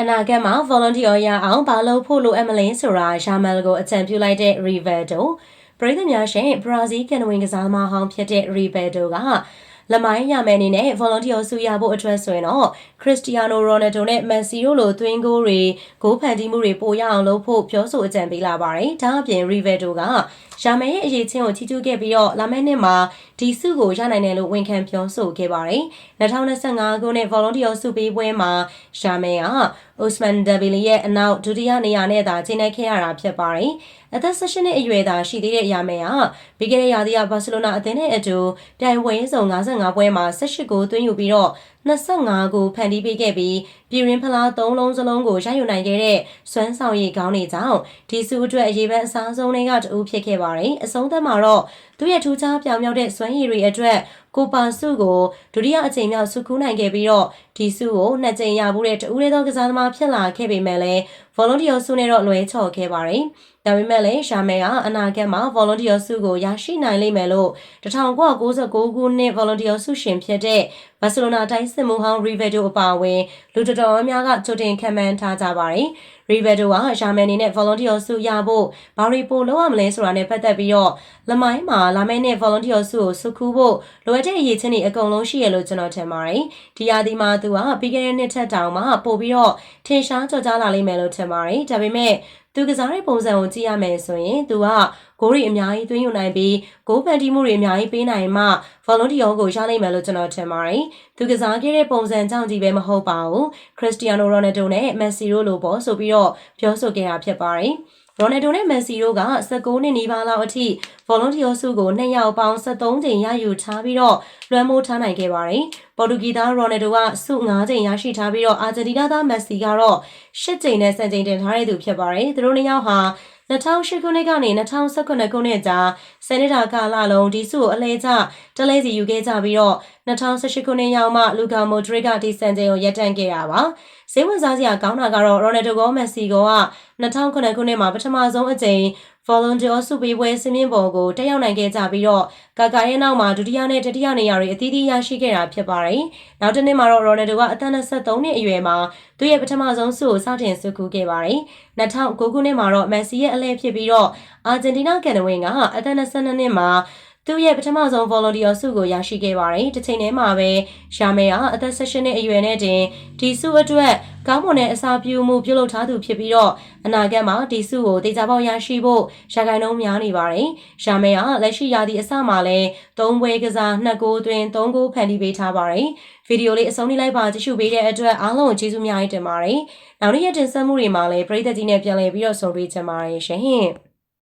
အနာဂတ်မှာ volunteer ရအောင်ဘာလို့ဖို့လိုအပ်မလဲဆိုတာရှာမယ်ကိုအကြံပြုလိုက်တဲ့ Rivaldo ပရိသတ်များရှင်ဘရာဇီးကန်ဝင်ကစားသမားဟောင်းဖြစ်တဲ့ Rivaldo ကလမိုင်းရမယ်အနေနဲ့ volunteer ဆူရဖို့အတွက်ဆိုရင်တော့ခရစ္စတီယာနိုရိုနယ်ဒိုနဲ့မက်ဆီတို့လိုသွင်းဂိုးတွေဂိုးဖန်တီးမှုတွေပိုရအောင်လုပ်ဖို့ပြောဆိုအကြံပေးလာပါတယ်။ဒါအပြင် Rivaldo ကရှာမယ်ရဲ့အရေးချင်းကိုချီးကျူးခဲ့ပြီးတော့လာမယ့်နှစ်မှာဒီစုကိုရနိုင်တယ်လို့ဝန်ခံပြောဆိုခဲ့ပါတယ်။2025ခုနှစ် volunteer စုပေးပွဲမှာရှာမယ်က Osman Dembele ရဲ့အနောက်ဒုတိယနေရာနဲ့သာကျင်းနေခဲ့ရတာဖြစ်ပါတယ်။အသက်16နှစ်အရွယ်သာရှိသေးတဲ့ရာမယ်ကပြီးခဲ့တဲ့ရာသီကဘာစီလိုနာအသင်းနဲ့အတူပြိုင်ပွဲစုံ55ပွဲမှာ18ဂိုးသွင်းယူပြီးတော့25ကိုဖန်တီးပေးခဲ့ပြီးပြည်ရင်းဖလား3လုံးစလုံးကိုရယူနိုင်ခဲ့တဲ့စွမ်းဆောင်ရည်ကောင်းတွေကြောင့်ဒီစုအတွက်အရေးပန်းအစားဆုံးတွေကတအူးဖြစ်ခဲ့ပါတယ်။အဆုံးသတ်မှာတော့သူရဲ့ထူးခြားပြောင်မြောက်တဲ့စွမ်းရည်တွေအတွက် ကိုပါစုကိုဒုတိယအကြိမ်မြောက်စုခူးနိုင်ခဲ့ပြီးတော့ဒီစုကိုနှစ်ကြိမ်ရမှုတဲ့တဦးလေးသောကစားသမားဖြစ်လာခဲ့ပေမဲ့လည်း volunteer စုနဲ့တော့လွဲချော်ခဲ့ပါတယ်။ဒါပေမဲ့လည်းရှာမဲကအနာဂတ်မှာ volunteer စုကိုရရှိနိုင်လိမ့်မယ်လို့1996ခုနှစ် volunteer စုရှင်ဖြစ်တဲ့ဘာစီလိုနာတိုင်းစစ်မှုဟောင်း Rivaldo အပါအဝင်လူတော်တော်များများကကြိုတင်ခံမှန်းထားကြပါတယ်။ Rivaldo ကရှာမဲအနေနဲ့ volunteer စုရဖို့ဘာတွေပို့လုပ်ရမလဲဆိုတာနဲ့ပတ်သက်ပြီးတော့လမိုင်းမှာလာမယ့်နှစ် volunteer စုကိုစုခုဖို့လိုအပ်တဲ့အရေးချင်းတွေအကုန်လုံးရှိရလို့ကျွန်တော်ထင်ပါတယ်။ဒီရာသီမှာသူကပြီးခဲ့တဲ့နှစ်ထက်တောင်မှပို့ပြီးတော့ထင်ရှားကြော်ကြားလာလိမ့်မယ်လို့ထင်ပါတယ်။ဒါပေမဲ့ သူကစားတဲ့ပုံစံကိုကြည့်ရမယ်ဆိုရင်သူကဂိုးတွေအများကြီးသွင်းယူနိုင်ပြီးဂိုးဖန်တီးမှုတွေအများကြီးပေးနိုင်မှ volunteer ကိုရနိုင်မယ်လို့ကျွန်တော်ထင်ပါတယ်။သူကစားခဲ့တဲ့ပုံစံကြောင့်ကြီးပဲမဟုတ်ပါဘူး။ Cristiano Ronaldo နဲ့ Messi တို့လိုပေါ့ဆိုပြီးတော့ပြောဆိုခဲ့တာဖြစ်ပါတယ်။ ရိုနယ်ဒိုနဲ့မန်စီတို့က19နှစ်နီးပါးလောက်အထိ volunteer စုကိုနှစ်ယောက်ပေါင်း73ကြိမ်ရယူထားပြီးတော့လွှမ်းမိုးထားနိုင်ခဲ့ပါတယ်။ပေါ်တူဂီသားရိုနယ်ဒိုကစု9ကြိမ်ရရှိထားပြီးတော့အာဂျင်တီးနားသားမက်ဆီကတော့10ကြိမ်နဲ့10ကြိမ်တင်ထားတဲ့သူဖြစ်ပါတယ်။သူတို့နှစ်ယောက်ဟာ2008ခုနှစ်ကနေ2019ခုနှစ်ကြားစနေတာကာလလုံးဒီစုကိုအလဲကျတလဲစီယူခဲ့ကြပြီးတော့ 2018ခုနှစ်ရောက်မှလူကာမိုဒရစ်ကဒီစံချိန်ကိုရပ်တန့်ခဲ့တာပါ။ဈေးဝင်စားစရာကောင်းတာကတော့ရိုနယ်ဒိုကောမက်ဆီကောက2009ခုနှစ်မှာပထမဆုံးအကြိမ် Volunteer စုပေးပွဲစင်းမြင့်ပေါ်ကိုတက်ရောက်နိုင်ခဲ့ကြပြီးတော့ကာကာရဲ့နောက်မှာဒုတိယနဲ့တတိယနေရာတွေအသီးသီးရရှိခဲ့တာဖြစ်ပါတယ်။နောက်တစ်နှစ်မှာတော့ Ronaldo ကအသက်23နှစ်အရွယ်မှာသူ့ရဲ့ပထမဆုံးစုကိုစတင်စုကူးခဲ့ပါတယ်။2009ခုနှစ်မှာတော့ Messi ရဲ့အလဲဖြစ်ပြီးတော့အာဂျင်တီးနားကန်နဝင်ကအသက်22နှစ်မှာ သူ့ရဲ့ပထမဆုံး volunteer ဆုကိုရရှိခဲ့ပါတယ်။တစ်ချိန်တည်းမှာပဲရှာမဲကအသက်16နှစ်အရွယ်နဲ့တင်ဒီဆုအတွက်ကောင်းမွန်တဲ့အစာပြုမှုပြုလုပ်ထားသူဖြစ်ပြီးတော့အနာဂတ်မှာဒီဆုကိုတေချာပေါက်ရရှိဖို့ရာဂိုင်နှုန်းများနေပါတယ်။ရှာမဲကလက်ရှိရာသီအစမှာလည်း၃ပွဲကစား၂ဂိုးသွင်း၃ဂိုးဖန်တီးပေးထားပါတယ်။ဗီဒီယိုလေးအဆုံးထိလိုက်ပါကြည့်ရှုပေးတဲ့အတွက်အားလုံးကိုကျေးဇူးများကြီးတင်ပါတယ်။နောက်နေ့ရက်တင်ဆက်မှုတွေမှာလည်းပရိသတ်ကြီးနဲ့ပြန်လည်ပြီးတော့ဆုံတွေ့ကြပါရစေရှင်။